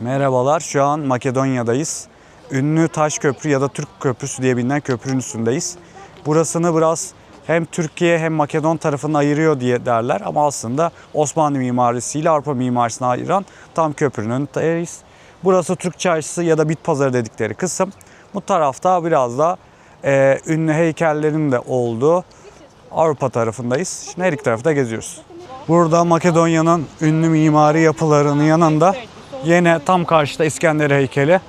Merhabalar, şu an Makedonya'dayız. Ünlü Taş Köprü ya da Türk Köprüsü diye bilinen köprünün üstündeyiz. Burasını biraz hem Türkiye hem Makedon tarafını ayırıyor diye derler ama aslında Osmanlı mimarisiyle Avrupa mimarisini ayıran tam köprünün önündeyiz. Burası Türk Çarşısı ya da Bit Pazarı dedikleri kısım. Bu tarafta biraz da e, ünlü heykellerin de olduğu Avrupa tarafındayız. Şimdi her iki tarafı da geziyoruz. Burada Makedonya'nın ünlü mimari yapılarının yanında yine tam karşıda İskender heykeli.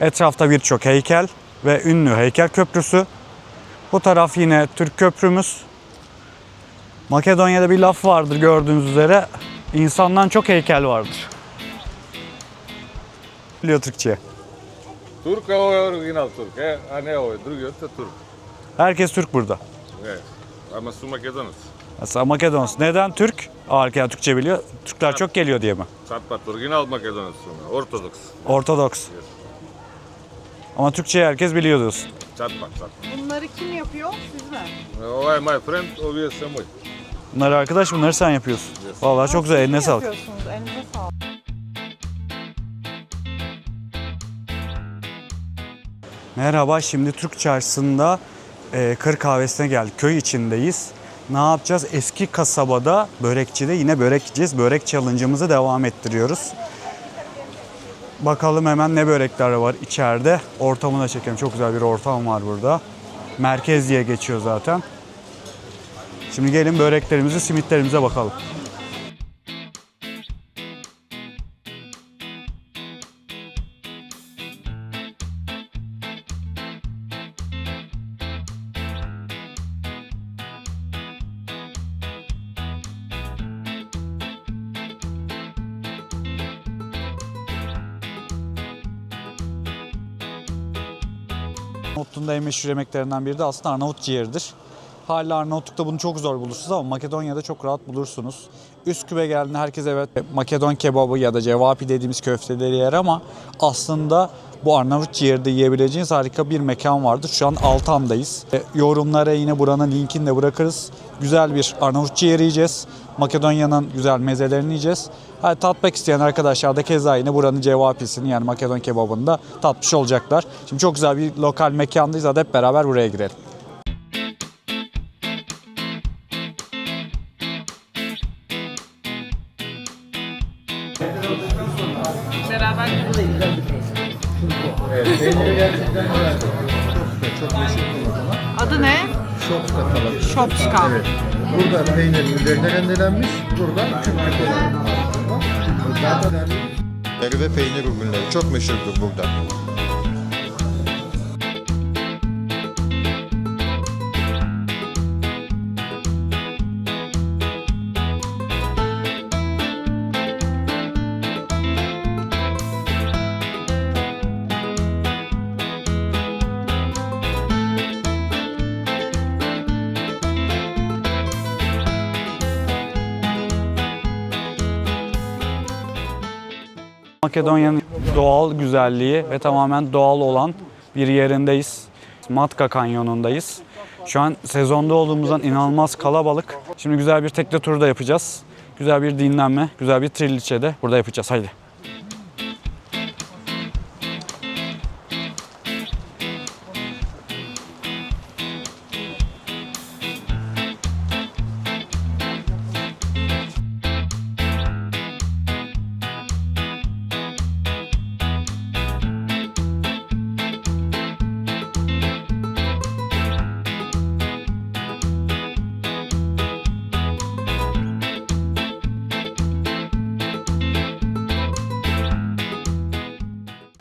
Etrafta birçok heykel ve ünlü heykel köprüsü. Bu taraf yine Türk köprümüz. Makedonya'da bir laf vardır gördüğünüz üzere. İnsandan çok heykel vardır. Biliyor Türkçe. Turk, ovo je original Turk, e? a ne ovo drugi, Turk. Herkes Türk burada. E, ama su Makedonac. Mesela Makedon. Neden Türk? Arka Türkçe biliyor. Türkler çok geliyor diye mi? Makedonac su, ono, ortodoks. Ortodoks. Ama Türkçeyi herkes biliyor diyorsun. Čatpat, čatpat. Bunları kim yapıyor? Siz mi? E, Ovaj je my friend, sa moj. Bunları arkadaş bunları sen yapıyorsun. Vallahi çok güzel eline Siz mi sağlık. yapıyorsunuz? Elinize sağlık. Merhaba şimdi Türk Çarşısı'nda e, Kır Kahvesi'ne geldik. Köy içindeyiz. Ne yapacağız? Eski kasabada börekçide yine börek yiyeceğiz. Börek challenge'ımızı devam ettiriyoruz. Bakalım hemen ne börekler var içeride. Ortamını da çekelim. Çok güzel bir ortam var burada. Merkez diye geçiyor zaten. Şimdi gelin böreklerimize, simitlerimize bakalım. Arnavutluğun da en meşhur yemeklerinden biri de aslında Arnavut ciğeridir. Hala Arnavutluk'ta bunu çok zor bulursunuz ama Makedonya'da çok rahat bulursunuz. Üsküp'e geldiğinde herkes evet Makedon kebabı ya da cevapi dediğimiz köfteleri yer ama aslında bu Arnavut ciğeri yiyebileceğiniz harika bir mekan vardır. Şu an Altan'dayız. E, yorumlara yine buranın linkini de bırakırız. Güzel bir Arnavut ciğeri yiyeceğiz. Makedonya'nın güzel mezelerini yiyeceğiz. Ha, tatmak isteyen arkadaşlar da keza yine buranın cevapisini yani Makedon kebabını da tatmış olacaklar. Şimdi çok güzel bir lokal mekandayız. Hadi hep beraber buraya girelim. Beraber Adı ne? Şopska kalan. Şopska. Evet. Burada peynirin üzerine rendelenmiş, burada küp küp olan. Zaten ve peynir ürünleri çok meşhurdur burada. Makedonya'nın doğal güzelliği ve tamamen doğal olan bir yerindeyiz. Matka Kanyonu'ndayız. Şu an sezonda olduğumuzdan inanılmaz kalabalık. Şimdi güzel bir tekne turu da yapacağız. Güzel bir dinlenme, güzel bir triliçe de burada yapacağız. Haydi.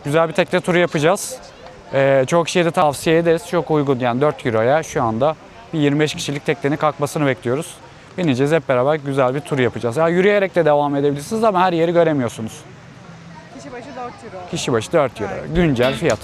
Güzel bir tekne turu yapacağız. Ee, çok kişiye de tavsiye ederiz. Çok uygun yani 4 euroya şu anda bir 25 kişilik teknenin kalkmasını bekliyoruz. Bineceğiz hep beraber güzel bir tur yapacağız. Ya yürüyerek de devam edebilirsiniz ama her yeri göremiyorsunuz. Kişi başı 4 euro. Kişi başı 4 euro. Güncel fiyat.